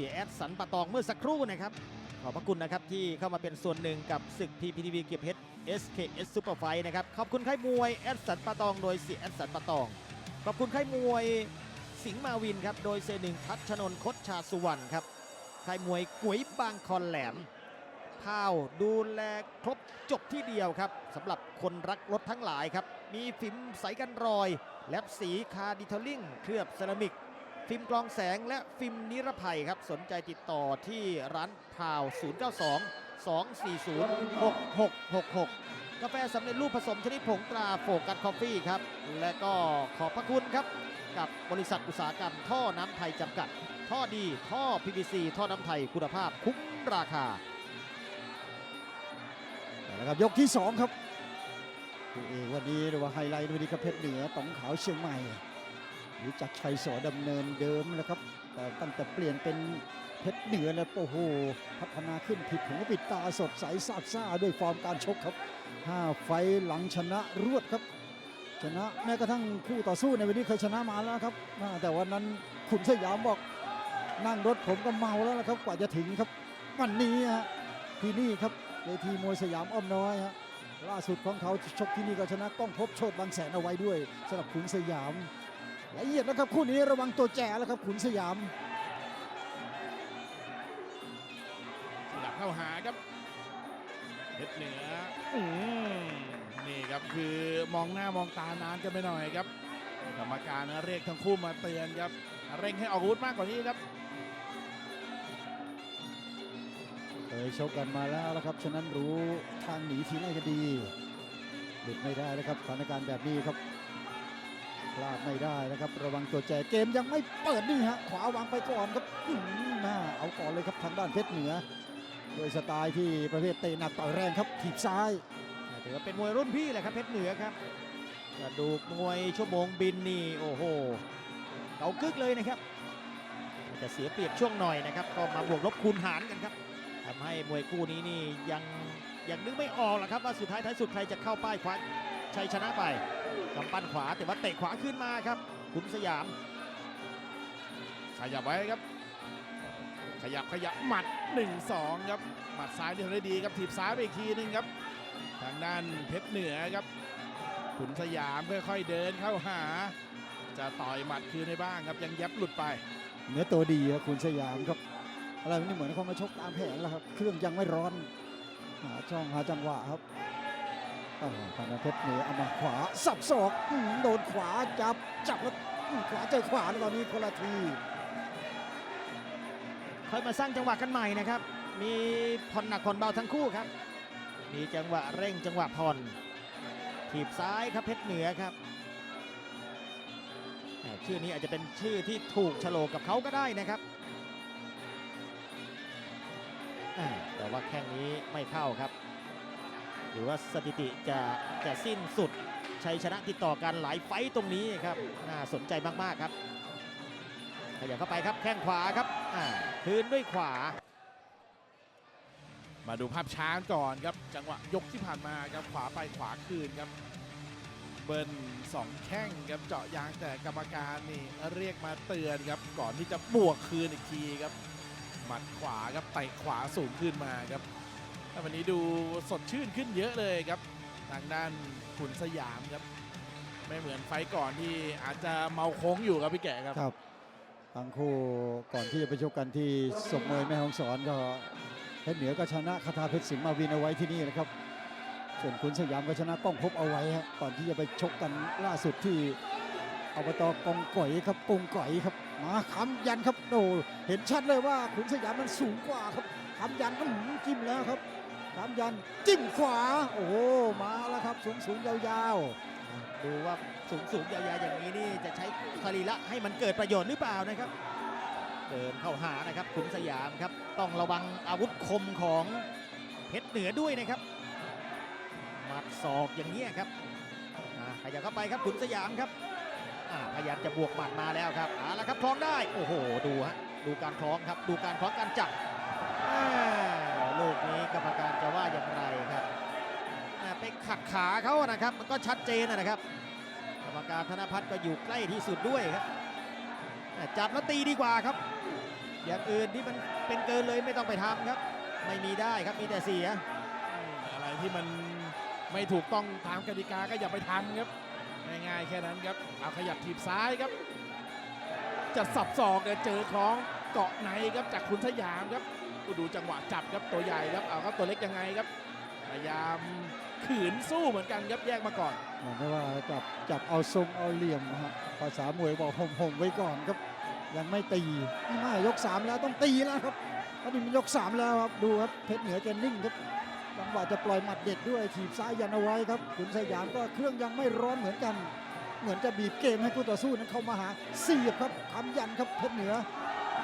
สียแอดสันปะตองเมื่อสักครู่นะครับ ขอบพระคุณนะครับที่เข้ามาเป็นส่วนหนึ่งกับศึก PPTV เกียรติเพชร SKS Super Fight นะครับ ขอบคุณค่ายมวยแอดสันปะตอง โดยเสียแอดสันปะตอง ขอบคุณค่ายมวยสิงห์มาวินครับ โดยเซหนึ่งทัชชนน์คดชาสุวรรณครับ ค่ายมวยก๋วยบางคอนแหลมข้าวดูแลครบจบที่เดียวครับสำหรับคนรักรถทั้งหลายครับ มีฟิล์มใสกันรอย แลบสีคาดิเทลลิ่ง เคลือบเซรามิก ฟิล์มกรองแสงและฟิล์มนิรภัยครับ สนใจติดต่อที่ร้านพาว 092 240 6666 กาแฟสำเร็จรูปผสมชนิดผงตราโฟกัสคอฟฟี่ครับ และก็ขอบพระคุณครับ กับบริษัทอุตสาหกรรมท่อน้ำไทยจำกัด ท่อดี ท่อ PVC ท่อน้ำไทยคุณภาพคุ้มราคาแล้วครับยกที่ 2 ครับคู่เอวันนี้หรือว่าไฮไลท์วันนี้ครับเพชรเหนือต๋องขาวเชียงใหม่ รู้จักชัยสอดำเนินเดิมแล้วครับ แต่ตั้งแต่เปลี่ยนเป็นเพชรเหนือแล้วโอ้โหพัฒนาขึ้นผิดหูปิดตาสดใสซาบซ่าด้วยฟอร์มการชกครับ 5 ไฟหลังชนะรวดครับ ชนะแม้กระทั่งคู่ต่อสู้ในวันนี้เคยชนะมาแล้วครับ แต่วันนั้นขุนสยามบอกนั่งรถผมก็เมาแล้วนะครับ กว่าจะถึงครับ วันนี้ฮะที่นี่ครับเวทีมวยสยามอ้อมน้อยฮะล่าสุดของเขาชกที่นี่ก็ชนะก้องพบโชดบางแสนเอาไว้ด้วยสำหรับขุนสยาม ละเอียดนะครับคู่นี้ระวังตัวแจแล้วครับขุนสยามขยับเข้าหาครับเพชรเหนืออืมนี่ครับคือมองหน้ามองตานานกันไปหน่อยครับกรรมการเรียกทั้งคู่มาเตือนครับเร่งให้ออกอาวุธมากกว่านี้ครับเคยชกกันมาแล้วนะครับ ฉะนั้นรู้ทางหนีทีไล่ก็ดีหลุดไม่ได้นะครับสถานการณ์แบบนี้ครับพ ลาดไม่ได้นะครับ ระวังตัวแจเกมยังไม่เปิดนี่ฮะขวาวางไปก่อนครับอื้อหือหน้าเอาก่อนเลยครับทางด้านเพชรเหนือ โดยสไตล์ที่ประเภทเตะหนักต่อยแรงครับถีบซ้ายถือว่าเป็นมวยรุ่นพี่แหละครับเพชรเหนือครับกระดูกมวยชั่วโมงบินนี่โอ้โหเก่ากึกเลยนะครับจะเสียเปรียบช่วงหน่อยนะครับ ก็มาบวกลบคูณหารกันครับทำให้มวยคู่นี้นี่ยังยังนึกไม่ออกหรอกครับว่าสุดท้ายท้ายสุดใครจะเข้าป้ายคว้าชัยชนะไป กำปั้นขวาแต่ว่าเตะขวาขึ้นมาครับขุนสยาม ขยับไว้ครับ ขยับขยับหมัด 1-2 ครับหมัดซ้ายที่ทำได้ดีครับถีบซ้ายไปอีกทีนึงครับ ทางด้านเพชรเหนือครับขุนสยามค่อยๆเดินเข้าหา จะต่อยหมัดคืนได้บ้างครับยังยับหลุดไป เนื้อตัวดีครับคุณสยามครับอะไรนี้เหมือนเขามาชกตามแผนแล้วครับ เครื่องยังไม่ร้อน หาช่องหาจังหวะครับ อ้าวทาเพชรเหนือเอามาขวาสับศอกโดนขวาจับจับแล้วขวาเจอขวาแล้วตอนนี้คนละทีค่อยมาสร้างจังหวะกันใหม่นะครับ มีผ่อนหนักผ่อนเบาทั้งคู่ครับ มีจังหวะเร่งจังหวะผ่อนถีบซ้ายครับเพชรเหนือครับชื่อนี้อาจจะเป็นชื่อที่ถูกโฉลกกับเขาก็ได้นะครับแต่ว่าแข้งนี้ไม่เข้าครับ หรือว่าสถิติจะจะสิ้นสุดชัยชนะติดต่อกันหลายไฟต์ตรงนี้ครับน่าสนใจมากๆครับขยับเข้าไปครับแข้งขวาครับคืนด้วยขวา มาดูภาพช้าก่อนครับ จังหวะยกที่ผ่านมาครับขวาไปขวาคืนครับ เบิ้ลสองแข้งครับเจาะยางแต่กรรมการนี่เรียกมาเตือนครับก่อนที่จะบวกคืนอีกทีครับหมัดขวาครับไต่ขวาสูงขึ้นมาครับ วันนี้ดูสดชื่นขึ้นเยอะเลยครับทางด้านขุนสยามครับ ไม่เหมือนไฟก่อนที่อาจจะเมาโค้งอยู่ครับพี่แก่ครับครับทั้งคู่ก่อนที่จะไปชกกันที่สมเมยแม่ฮองสอนก็เพชรเหนือก็ชนะคาถาเพชรสิงห์มาวินเอาไว้ที่นี่นะครับ ส่วนคุณสยามก็ชนะก้องพบเอาไว้ฮะก่อนที่จะไปชกกันล่าสุดที่อบตกองก๋อยครับกงก๋อยครับมาคำยันครับโอ้เห็นชัดเลยว่าขุนสยามมันสูงกว่าครับคำยันก็หืมจิ้มแล้วครับ คำยันจิ้มขวา โอ้โหมาแล้วครับสูงสูงๆยาวๆ ดูว่าสูงสูงๆยาวๆอย่างนี้นี่จะใช้สรีระให้มันเกิดประโยชน์หรือเปล่านะครับเดินเข้าหานะครับขุนสยามครับต้องระวังอาวุธคมของเพชรเหนือด้วยนะครับหมัดศอกอย่างนี้ครับอ่าขยับเข้าไปครับขุนสยามครับพยายามจะบวกหมัดมาแล้วครับเอาละครับคล้องได้โอ้โหดูฮะดูการคล้องครับดูการคล้องการจับ ลูกนี้กรรมการจะว่าอย่างไรครับอ่าไปขัดขาเขานะครับ มันก็ชัดเจนนะครับ กรรมการธนพัฒน์ก็อยู่ใกล้ที่สุดด้วยครับจับแล้วตีดีกว่าครับ อย่างอื่นที่มันเป็นเกินเลยไม่ต้องไปทำครับ ไม่มีได้ครับมีแต่เสียอะไรที่มันไม่ถูกต้องตามกติกาก็อย่าไปทำครับง่ายๆแค่นั้นครับเอาขยับถีบซ้ายครับ จะสับศอกเนี่ยเจอคล้องเกาะในครับจากคุณสยามครับ ก็ดูจังหวะจับครับตัวใหญ่ครับเอาครับตัวเล็กยังไงครับ พยายามขืนสู้เหมือนกันครับแยกมาก่อนไม่ว่าจับจับเอาทรงเอาเหลี่ยมนะฮะภาษามวยบอกห่มไว้ก่อนครับ ยังไม่ตีไม่ยกสามแล้วต้องตีแล้วครับตอนนี้มันยกสามแล้วครับดูครับเพชรเหนือแกนิ่งครับจังหวะจะปล่อยหมัดเด็ดด้วยถีบซ้ายยันเอาไว้ครับขุนสยามก็เครื่องยังไม่ร้อนเหมือนกัน เหมือนจะบีบเกมให้คู่ต่อสู้นั้นเข้ามาหาเสียบครับคำยันครับเพชรเหนือ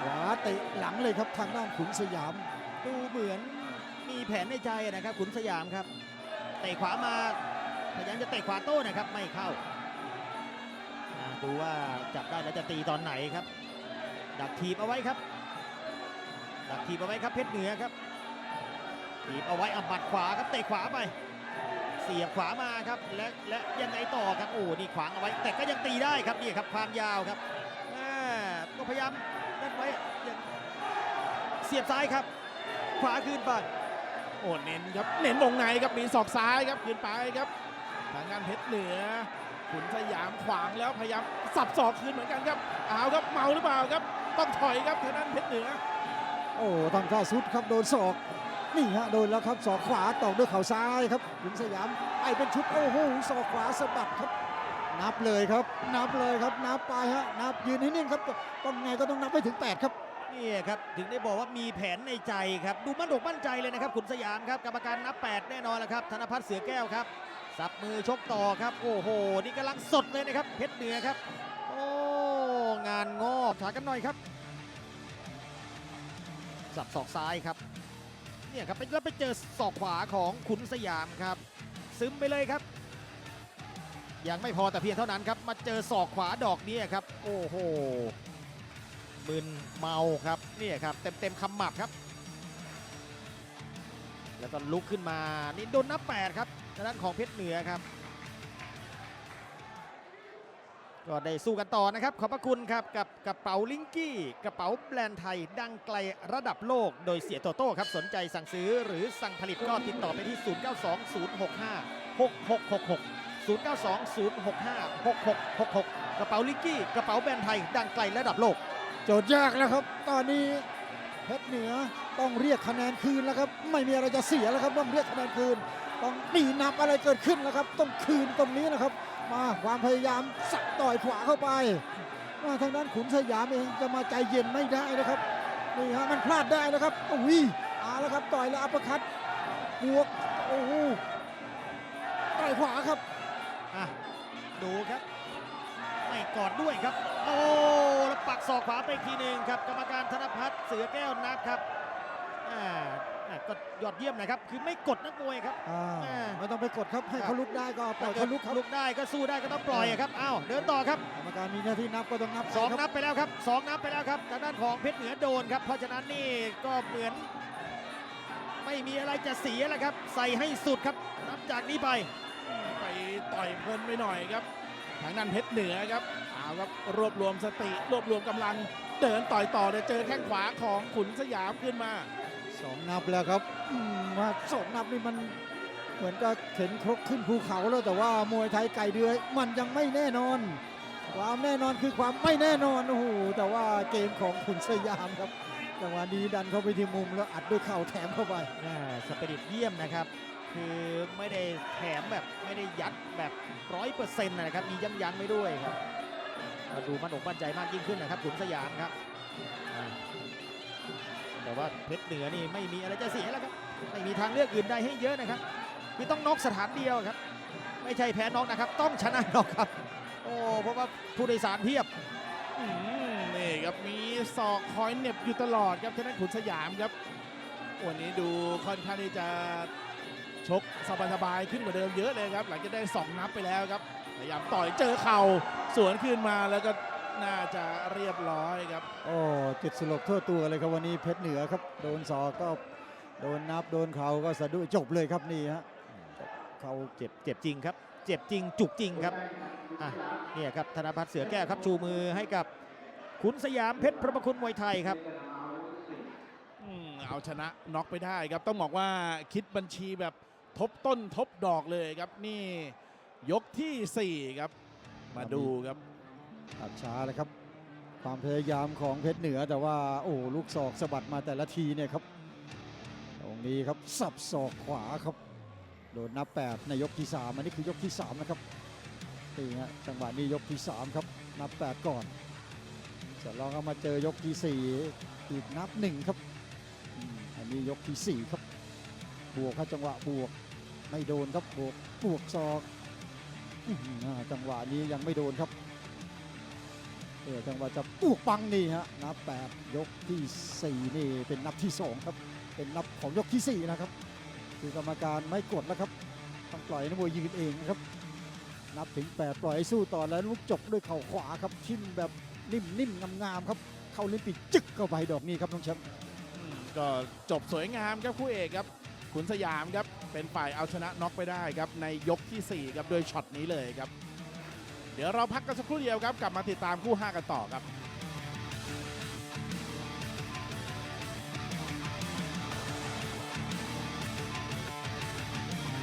ขวาเตะหลังเลยครับทางด้านขุนสยาม ดูเหมือนมีแผนในใจนะครับ ขุนสยามครับเตะขวามาพยายามจะเตะขวาโต้นะครับไม่เข้าดูว่าจับได้แล้วจะตีตอนไหนครับ ดักทีบเอาไว้ครับ ดักทีบเอาไว้ครับเพชรเหนือครับทีบเอาไว้อาบัดขวาครับเตะขวาไป เสียบขวามาครับและและยังไงต่อครับโอ้นี่ขวางเอาไว้ แต่ก็ยังตีได้ครับนี่ครับความยาวครับก็พยายาม นั่นไว้ยังเสียบซ้ายครับ ขวาคืนไปโอ้เน้นครับเน้นวงในครับมีศอกซ้ายครับขึ้นไปครับทางงานเพชรเหนือขุนสยามขวางแล้วพยายามสับศอกคืนเหมือนกันครับเอาครับเมาหรือเปล่าครับ ต้องถอยครับทางด้านเพชรเหนือ โอ้ทำท่าสุดครับโดนศอกนี่ฮะโดนแล้วครับศอกขวาตอกด้วยเข่าซ้ายครับขุนสยามไปเป็นชุดโอ้โหศอกขวาสะบัดครับ นับเลยครับ นับเลยครับ นับไปฮะ นับยืนให้นิ่งครับต้องไงก็ต้องนับไปถึง 8 ครับ นี่ครับ ถึงได้บอกว่ามีแผนในใจครับ ดูมั่นอกมั่นใจเลยนะครับขุนสยามครับ กรรมการนับ 8 แน่นอนแล้วครับ ธนพัฒน์เสือแก้วครับ สับมือชกต่อครับ โอ้โห นี่กำลังสดเลยนะครับ เพชรเหนือครับ โอ้ งานงอกถากันหน่อยครับ สับศอกซ้ายครับ เนี่ยครับไปแล้วไปเจอศอกขวาของขุนสยามครับ ซึมไปเลยครับ ยังไม่พอแต่เพียงเท่านั้นครับ มาเจอศอกขวาดอกนี้ครับ โอ้โหมึนเมาครับนี่ครับ เต็มเต็มคำหมับครับ แล้วก็ลุกขึ้นมานี่โดนนับแปดครับทางด้านของเพชรเหนือครับ ก็ได้สู้กันต่อนะครับ ขอบพระคุณครับกับกระเป๋าลิงกี้ กระเป๋าแบรนด์ไทย ดังไกลระดับโลก โดยเสียโตโต้ครับสนใจสั่งซื้อหรือสั่งผลิตก็ติดต่อไปที่ 0920656666 0920656666 กระเป๋าลิงกี้ กระเป๋าแบรนด์ไทย ดังไกลระดับโลก โจทย์ยากแล้วครับ ตอนนี้เพชรเหนือต้องเรียกคะแนนคืนแล้วครับ ไม่มีอะไรจะเสียแล้วครับต้องเรียกคะแนนคืน ต้องตีนับอะไรเกิดขึ้นแล้วครับ ต้องคืนตรงนี้นะครับ มาความพยายามสักต่อยขวาเข้าไปมาทางด้านขุนสยามเองจะมาใจเย็นไม่ได้นะครับนี่ฮะมันพลาดได้นะครับอุ้ยเอาแล้วครับต่อยแล้วอัปคัตบวกโอ้โหต่อยขวาครับ อะดูครับ ไม่กอดด้วยครับ โอ้แล้วปักศอกขวาไปอีกทีหนึ่งครับ กรรมการธนพัฒน์เสือแก้วนับครับอ่าอะก็ยอดเยี่ยมนะครับ คือไม่กดนักมวยครับ อ่าแม่ไม่ต้องไปกดครับให้ครับเขาลุกได้ก็ปล่อยถ้าเขาเกิดลุกครับลุกได้ก็สู้ได้ก็ต้องปล่อยอะครับอ้าวเดินต่อครับ กรรมการมีหน้าที่นับก็ต้องนับสองครับนับไปแล้วครับสองนับไปแล้วครับทางด้านของเพชรเหนือโดนครับ เพราะฉะนั้นนี่ก็เหมือน ไม่มีอะไรจะเสียแล้วครับ ใส่ให้สุดครับนับจากนี้ไป ไปต่อยเพลินไปหน่อยครับ ทางด้านเพชรเหนือครับเอาครับรวบรวมสติรวบรวมกำลังเดินต่อยต่อเดี๋ยวเจอแข้งขวาของขุนสยามขึ้นมาสองนับแล้วครับอืมว่าสองนับนี่มันเหมือนกับเข็นครกขึ้นภูเขาแล้วแต่ว่ามวยไทยไก่เดือย มันยังไม่แน่นอน ความแน่นอนคือความไม่แน่นอนโอ้โหแต่ว่าเกมของขุนสยามครับจังหวะนี้ดันเข้าไปที่มุมแล้วอัดด้วยเข่าแถมเข้าไปอ่าสปิริตเยี่ยมนะครับ คือไม่ได้แถมแบบไม่ได้ยัดแบบร้อยเปอร์เซ็นต์นะครับ มียั้งยั้งๆไม่ด้วยครับมาดูมันอกมั่นใจมากยิ่งขึ้นนะครับขุนสยามครับอ่าแต่ว่าเพชรเหนือนี่ไม่มีอะไรจะเสียแล้วครับ ไม่มีทางเลือกอื่นใดให้เยอะนะครับ คือต้องน็อกสถานเดียวครับ ไม่ใช่แพ้น็อกนะครับ ต้องชนะน็อกครับ โอ้เพราะว่าผู้โดยสารเพียบอืมนี่ครับมีศอกคอยเหน็บอยู่ตลอดครับทางด้านขุนสยามครับวันนี้ดูค่อนข้างที่จะ ชกสบายๆขึ้นกว่าเดิมเยอะเลยครับ หลังจากได้สองนับไปแล้วครับพยายามต่อยเจอเข่าสวนขึ้นมาแล้วก็น่าจะเรียบร้อยครับ โอ้จุดสลบทั่วตัวเลยครับวันนี้เพชรเหนือครับ โดนศอกก็โดนนับโดนเข่าก็สะดุ้งจบเลยครับนี่ฮะเขาเจ็บเจ็บจริงครับ เจ็บจริง จุกจริงครับอะเนี่ยครับธนพัฒน์เสือแก้วครับชูมือให้กับขุนสยามเพชรพระประคุณมวยไทยครับเอาชนะน็อกไปได้ครับต้องบอกว่าคิดบัญชีแบบ ทบต้นทบดอกเลยครับนี่ยกทีสี่ 4 ครับ มาดูครับตัดช้าเลยครับ ความพยายามของเพชรเหนือแต่ว่าโอ้ลูกศอกสะบัดมาแต่ละทีเนี่ยครับ ตรงนี้ครับสับศอกขวาครับโดนนับ 8 ในยกที่ 3 อันนี้คือยกที่ 3 นะครับนี่ฮะจังหวะนี้ยกที่ 3 ครับ นับ 8 ก่อนจแล้วก็มาเจอยกที่ 4 อีกนับ 1 ครับ อันนี้ยกที่ 4 ครับ บวกครับจังหวะบวก ไม่โดนครับบวกบวกศอกจังหวะนี้ยังไม่โดนครับเออจังหวะจะปลูกปังนี่ฮะนับแปดยกที่สี่นี่เป็นนับที่สองครับ เป็นนับของยกที่สี่นะครับ คือกรรมการไม่กดแล้วครับต้องปล่อยนักมวยยืนเองนะครับ นับถึงแปดปล่อยสู้ต่อแล้วลูกจบด้วยเข่าขวาครับทิ่มแบบนิ่มๆงามๆครับ เข้าลิ้นปีจึกเข้าไปดอกนี้ครับน้องแชมป์ก็จบสวยงามครับคู่เอกครับขุนสยามครับ เป็นฝ่ายเอาชนะน็อกไปได้ครับในยกทีสี่ 4 ครับโดยช็อตนี้เลยครับ เดี๋ยวเราพักกันสักครู่เดียวครับ กลับมาติดตามคู่ 5 กันต่อครับ